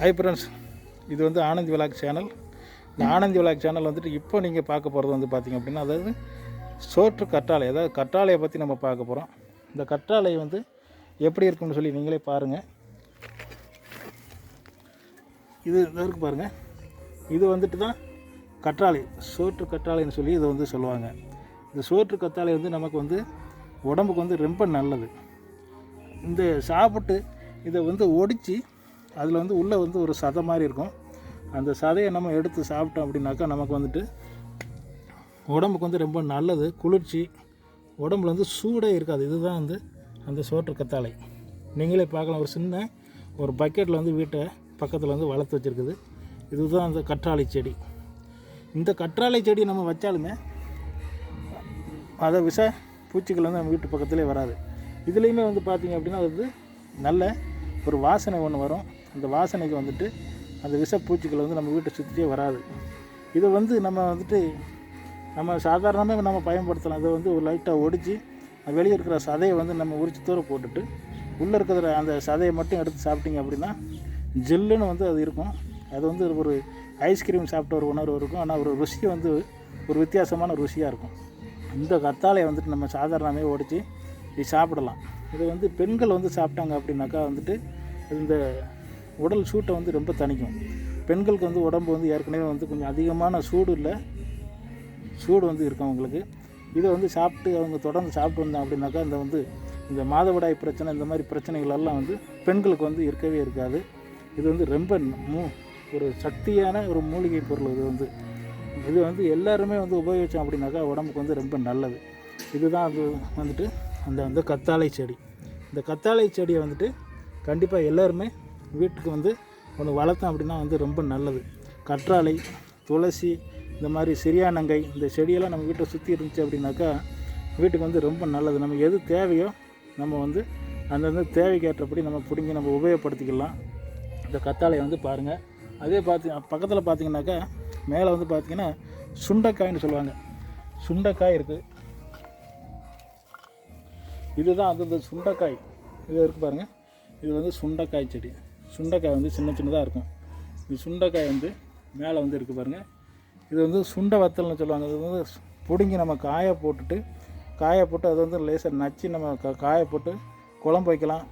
Hi friends இது வந்து Anand vlog channel. இந்த ஆனந்த் விலாக் சேனல் வந்துட்டு இப்போ நீங்கள் பார்க்க போகிறது வந்து பார்த்திங்க அப்படின்னா அதாவது சோற்று கற்றாழை அதாவது கற்றாழையை பற்றி நம்ம பார்க்க போகிறோம் இந்த கற்றாழை வந்து எப்படி இருக்குன்னு சொல்லி நீங்களே பாருங்கள் இது இருக்கு பாருங்கள் இது வந்துட்டு தான் கற்றாழை சோற்று கற்றாழைன்னு சொல்லி இதை வந்து சொல்லுவாங்க. இந்த சோற்று கற்றாழை வந்து நமக்கு வந்து உடம்புக்கு வந்து ரொம்ப நல்லது. இந்த சாப்பிட்டு இதை வந்து ஒடிச்சு அதில் வந்து உள்ளே வந்து ஒரு சதை மாதிரி இருக்கும். அந்த சதையை நம்ம எடுத்து சாப்பிட்டோம் அப்படின்னாக்கா நமக்கு வந்துட்டு உடம்புக்கு வந்து ரொம்ப நல்லது. குளிர்ச்சி உடம்புல வந்து சூடே இருக்காது. இதுதான் வந்து அந்த சோற்று கத்தாழை. நீங்களே பார்க்கலாம். ஒரு சின்ன ஒரு பக்கெட்டில் வந்து வீட்டை பக்கத்தில் வந்து வளர்த்து வச்சுருக்குது. இதுதான் அந்த கற்றாழை செடி. இந்த கற்றாழை செடி நம்ம வச்சாலுமே அதை விஷ பூச்சிகள் வந்து நம்ம வீட்டு பக்கத்துலேயே வராது. இதுலேயுமே வந்து பார்த்திங்க அப்படின்னா அது வந்து நல்ல ஒரு வாசனை ஒன்று வரும். அந்த வாசனைக்கு வந்துட்டு அந்த விஷப்பூச்சிகள் வந்து நம்ம வீட்டை சுற்றியே வராது. இதை வந்து நம்ம வந்துட்டு நம்ம சாதாரணமாக நம்ம பயன்படுத்தலாம். இதை வந்து ஒரு லைட்டாக ஒடிச்சு வெளியே இருக்கிற சதையை வந்து நம்ம உரிச்சு தூர போட்டுட்டு உள்ளே இருக்கிற அந்த சதையை மட்டும் எடுத்து சாப்பிட்டீங்க அப்படின்னா ஜெல்லுன்னு வந்து அது இருக்கும். அது வந்து ஒரு ஐஸ்கிரீம் சாப்பிட்ட ஒரு உணர்வு இருக்கும். ஆனால் ஒரு ருசி வந்து ஒரு வித்தியாசமான ருசியாக இருக்கும். இந்த கத்தாழையை வந்துட்டு நம்ம சாதாரணமே ஒடிச்சு இது சாப்பிடலாம். இது வந்து பெண்கள் வந்து சாப்பிட்டாங்க அப்படின்னாக்கா வந்துட்டு இந்த உடல் சூட்டை வந்து ரொம்ப தணிக்கும். பெண்களுக்கு வந்து உடம்பு வந்து ஏற்கனவே வந்து கொஞ்சம் அதிகமான சூடு இல்லை. சூடு வந்து இருக்கும் அவங்களுக்கு. இதை வந்து சாப்பிட்டு அவங்க தொடர்ந்து சாப்பிட்டு வந்தாங்க அப்படின்னாக்கா இந்த வந்து இந்த மாதவிடாய் பிரச்சனை இந்த மாதிரி பிரச்சனைகள் எல்லாம் வந்து பெண்களுக்கு வந்து இருக்கவே இருக்காது. இது வந்து ரொம்ப மூ ஒரு சக்தியான ஒரு மூலிகை பொருள் இது வந்து. இது வந்து எல்லாருமே வந்து உபயோகித்தோம் அப்படின்னாக்கா உடம்புக்கு வந்து ரொம்ப நல்லது. இதுதான் அது வந்துட்டு அந்த வந்து கத்தாழை செடி. இந்த கத்தாழை செடியை வந்துட்டு கண்டிப்பாக எல்லாருமே வீட்டுக்கு வந்து ஒன்று வளர்த்தோம் அப்படின்னா வந்து ரொம்ப நல்லது. கற்றாழை துளசி இந்த மாதிரி சிறியானங்கை இந்த செடியெல்லாம் நம்ம வீட்டை சுற்றி இருந்துச்சு அப்படின்னாக்கா வீட்டுக்கு வந்து ரொம்ப நல்லது. நம்ம எது தேவையோ நம்ம வந்து அந்தந்த தேவைக்கேற்றபடி நம்ம பிடுங்கி நம்ம உபயோகப்படுத்திக்கலாம். இந்த கத்தாழையை வந்து பாருங்கள் அதே பார்த்து பக்கத்தில் பார்த்தீங்கன்னாக்கா மேலே வந்து பார்த்திங்கன்னா சுண்டைக்காய்னு சொல்லுவாங்க. சுண்டைக்காய் இருக்குது இதுதான் அது சுண்டைக்காய். இது இருக்குது பாருங்கள் இது வந்து சுண்டைக்காய் செடி. சுண்டைக்காய் வந்து சின்ன சின்னதாக இருக்கும். இது சுண்டைக்காய் வந்து மேலே வந்து இருக்குது பாருங்கள் இது வந்து சுண்டை வத்தல்னு சொல்லுவாங்க. இது வந்து பிடுங்கி நம்ம காய போட்டுட்டு காய போட்டு அதை வந்து லேசாக நச்சு நம்ம க காய போட்டு குழம்பு வைக்கலாம்.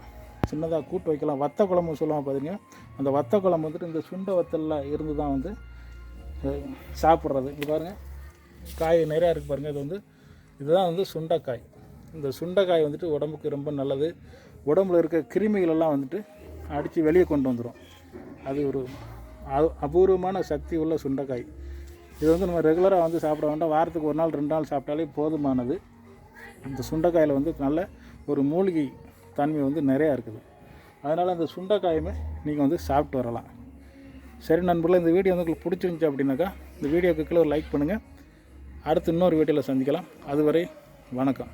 சின்னதாக கூட்டு வைக்கலாம். வத்த குழம்பு சொல்லுவாங்க பார்த்தீங்கன்னா அந்த வத்த குழம்பு வந்துட்டு இந்த சுண்டை வத்தலில் இருந்து தான் வந்து சாப்பிட்றது. இங்கே பாருங்கள் காய் நிறையா இருக்குது பாருங்கள் இது வந்து இதுதான் வந்து சுண்டைக்காய். இந்த சுண்டைக்காய் வந்துட்டு உடம்புக்கு ரொம்ப நல்லது. உடம்புல இருக்க கிருமிகளெல்லாம் வந்துட்டு அடித்து வெளியே கொண்டு வந்துடும் அது ஒரு அபூர்வமான சக்தி உள்ள சுண்டைக்காய். இது வந்து நம்ம ரெகுலராக வந்து சாப்பிட வேண்டாம். வாரத்துக்கு ஒரு நாள் ரெண்டு நாள் சாப்பிட்டாலே போதுமானது. இந்த சுண்டைக்காயில் வந்து நல்ல ஒரு மூலிகை தன்மை வந்து நிறையா இருக்குது. அதனால் அந்த சுண்டைக்காயுமே நீங்கள் வந்து சாப்பிட்டு வரலாம். சரி நண்பர்களே இந்த வீடியோ வந்து உங்களுக்கு பிடிச்சிருந்துச்சி அப்படின்னாக்கா இந்த வீடியோக்கு கீழே ஒரு லைக் பண்ணுங்கள் அடுத்து இன்னொரு வீடியோவில் சந்திக்கலாம். அதுவரை வணக்கம்.